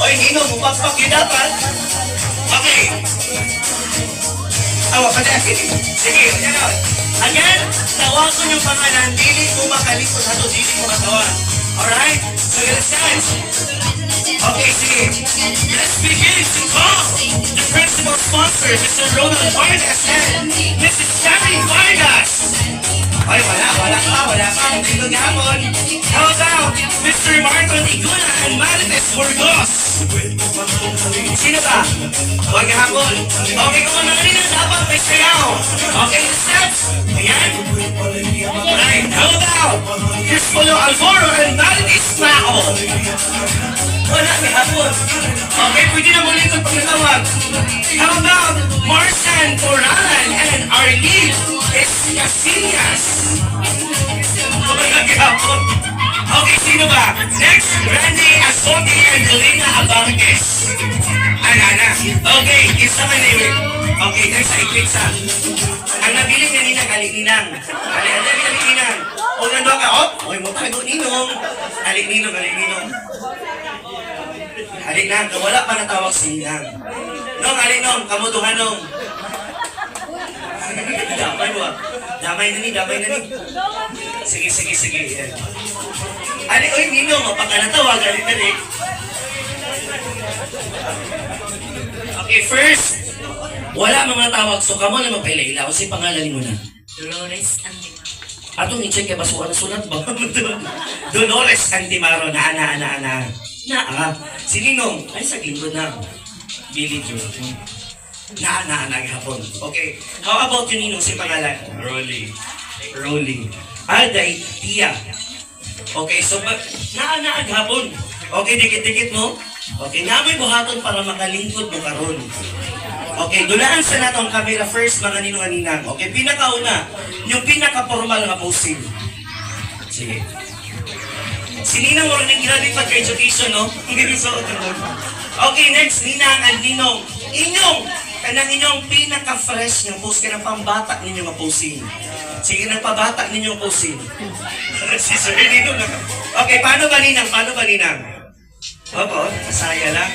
Oy, Nino, mupakpak yun dapat. Okay. Awa, pati Sige, yan o. Again, tawag ko yung pangalan, dili ko makalikot ato, dili ko matawag. Alright? So, let's start. Okay, sige. Let's begin to call the principal sponsor, Mr. Ronald Vargas and Mrs. Sammy Vargas. Ay, wala, wala pa, wala pa. Hindi ko gahapon. How about Mr. Marcon Iguna Marites Burgos? Sino ba? Huwag gahapon. Okay, kung ano kanina, dapat may sayaw. Okay, steps. Ayan. Alright, how about Crispolo Alvoro and Marites Mao? Wala, may hapon. Okay, pwede na muli itong pagkatawag. How about Marsan Coralan and Arlene Escasillas? Wala, may hapon. Okay, sino ba? Next, Randy Asote and Elena Abanges. Ana, ana. Okay, isa man eh. Okay, next ay pizza. Ang nabiling na ninang alininang. Ali, ang nabiling na ninang. O, nandun ka, oh, oy, mo tayo, ninong. Alininong, alininong. Alik na, wala pa natawag si Ninang. Nong, alik nong, kamutuhan nong. damay mo ah. Damay na ni, damay na ni. Sige, sige, sige. Yan. Alik, oy, Ninong, o pagka natawag, alik na rin. Okay, first, wala mga tawag. So, kamo na magpailaila. O si pangalan mo na. Dolores Antima. Atong i-check kaya basuhan na sulat ba? Dolores Antimaro na ana ana ana. Na ah. Si Ninong ay sa lingkod na. Billy Joe. Na ana ana gahapon. Okay. How about yung Ninong si pangalan? Rolly. Rolly. Alday Tia. Okay, so ba, na ana gahapon. Okay, dikit-dikit mo. Okay, namoy buhaton para makalingkod mo karon. Okay, dulaan sa natong camera first mga ninong aninang. Okay, pinakauna, yung pinaka-formal nga posing. Sige. Si Ninang mo rin grabe pagka-education, no? Hindi sa Okay, next, Ninang at Ninong. Inyong, kanang inyong pinaka-fresh nga post, kanang pambata ninyo nga posing. Sige, nang pabata ninyo posing. si Sir Ninong na. Okay, paano ba Ninang? Paano ba Ninang? Opo, masaya lang.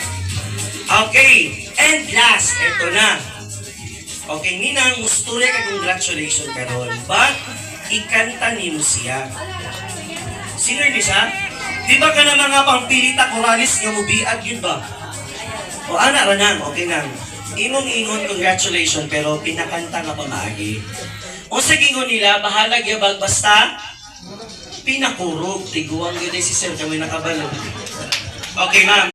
Okay, and last, eto na. Okay, Ninang, gusto rin ka congratulations karon. But, ikanta ni mo siya. Singer ni siya? Di ba ka na mga pampilita koralis nga mubiag yun ba? O ana ra nang, okay nang. Imong ingon congratulations pero pinakanta nga pamaagi. O sa gingon nila, bahala gyabag basta pinakurog tiguang yun eh si Sir kami nakabalo. Okay ma'am.